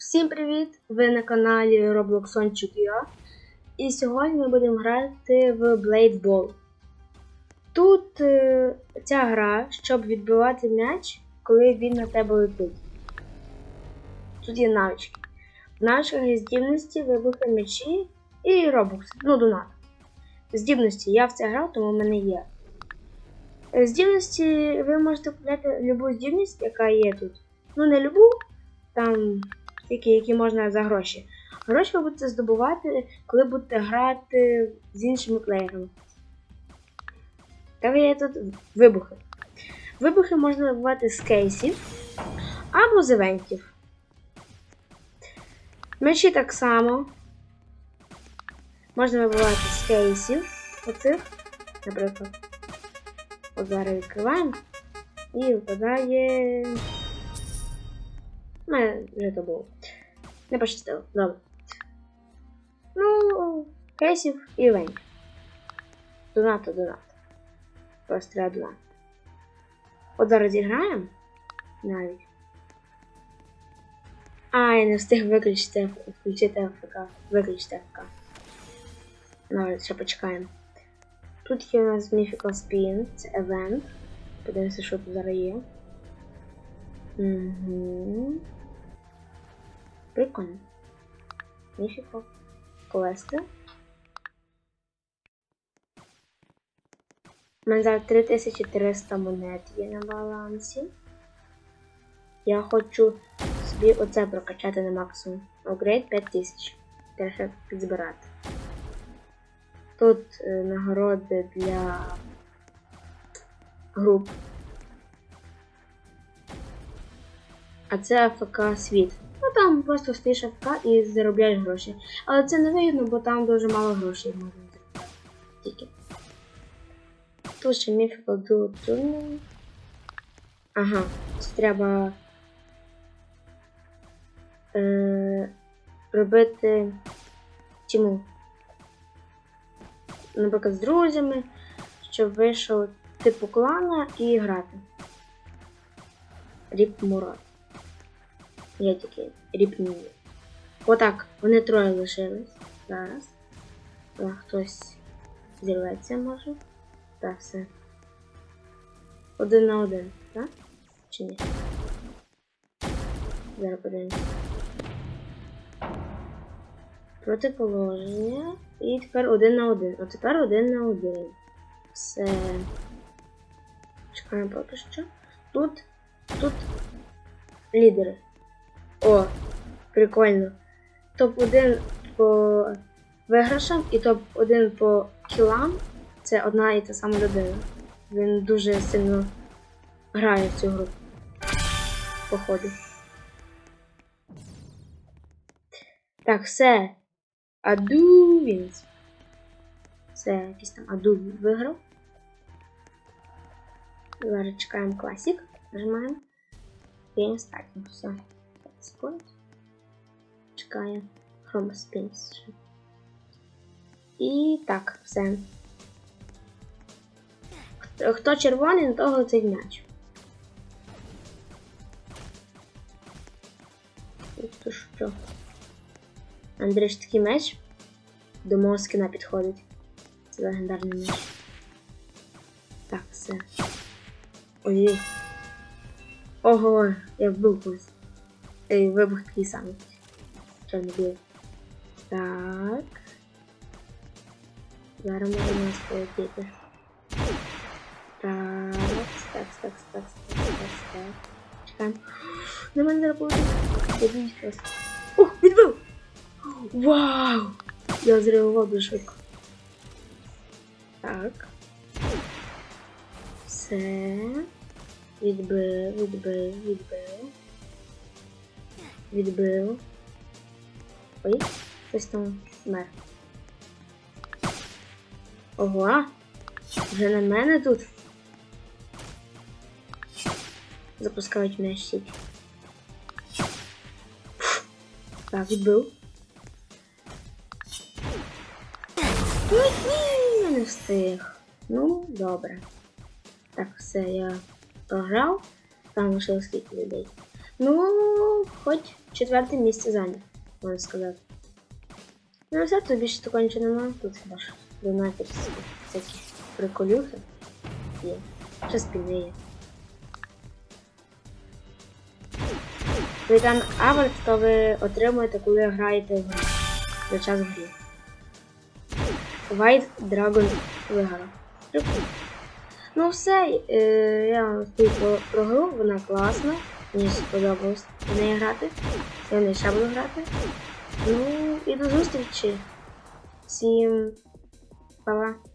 Всім привіт! Ви на каналі Robloxonчик я. І сьогодні ми будемо грати в Blade Ball. Тут е, ця гра, щоб відбивати м'яч, коли він на тебе летить. Тут є навички. В навичках здібності, вибухи м'ячі і робокс. Ну, донат. Здібності. Я в це грав, тому в мене є. Е, Здібності ви можете купляти любу здібність, яка є тут. Ну, не любу, там тільки які можна за гроші. Гроші ви будете здобувати, коли будете грати з іншими плеєрами. Та є тут вибухи. Вибухи можна вибивати з кейсів або з івентів. Мечі так само. Можна вибивати з кейсів. Оцих, наприклад. От зараз відкриваємо. І випадає. У вже то було. Не пощастило. Добре. Ну, кейсів і івентів. Донато, донат. Просто треба донат. От зараз зіграємо навіть. А, я не встиг виключити, включити АФК. Виключити АФК. Ну, ще почекаємо. Тут є у нас Mythical Spin, це евент. Подивимося, що тут зараз є. Угу. Прикольно. Mythical квести. У мене зараз 3300 монет є на балансі. Я хочу собі оце прокачати на максимум. Upgrade 5000. Треба підзбирати. Тут е, нагороди для груп. А це АФК світ. Просто стоїш АФК і заробляєш гроші. Але це не вигідно, бо там дуже мало грошей можна заробляти. Тільки. Тут ще Duo Tournament. Ага, це треба е, робити чому? Наприклад, з друзями, щоб вийшов типу клана і грати. Ріп Мурат. Я тільки ріпнію. Отак, вони троє лишились. Зараз. Так, хтось зірветься може. Так, все. Один на один, так? Чи ні? Зараз подивимось. Протиположення. І тепер один на один. А тепер один на один. Все. Чекаємо поки що. Тут. Тут лідери. О, прикольно. Топ-1 по виграшам і топ-1 по кілам. Це одна і та сама людина. Він дуже сильно грає в цю гру. Походу. Так, все. Аду він. Це якийсь там Аду виграв. Зараз чекаємо класік. Нажимаємо. І стартимо. Все. 5 секунд. Чекаємо. Chroma Spins. І так, все. Хто, червоний, на того цей м'яч. То що? Андрій ж такий меч до мого скина підходить. Це легендарний меч. Так, все. Ой. Ого, я вбив когось. Ей, вибух такий самий. Що не б'є. Так. Зараз нас полетіти. Так, так, так, так, так, так, так. Чекаємо. На мене зараз полетить. Я боюсь просто. Вау! Я зреагував дуже. Так. Все. Відбив, відбив, відбив. Відбив. Ой, хтось там смер. Ого! Вже на мене тут. Запускають м'яч сіть. Так, відбив. Я не встиг. Ну, добре. Так, все, я програв. Там лишилось скільки людей. Ну, хоч четверте місце зайняв, можна сказати. Ну, все, тут більше такого нічого немає. Тут хіба ж всякі приколюхи є. Ще спільне є. Капітан Аверт, то ви отримуєте, коли граєте в гру. За час гри. White Dragon виграв. Прикольно. Ну все, е, я вам розповів про гру, вона класна. Мені сподобалось в грати. Я не ще буду грати. Ну і до зустрічі. Всім па-па.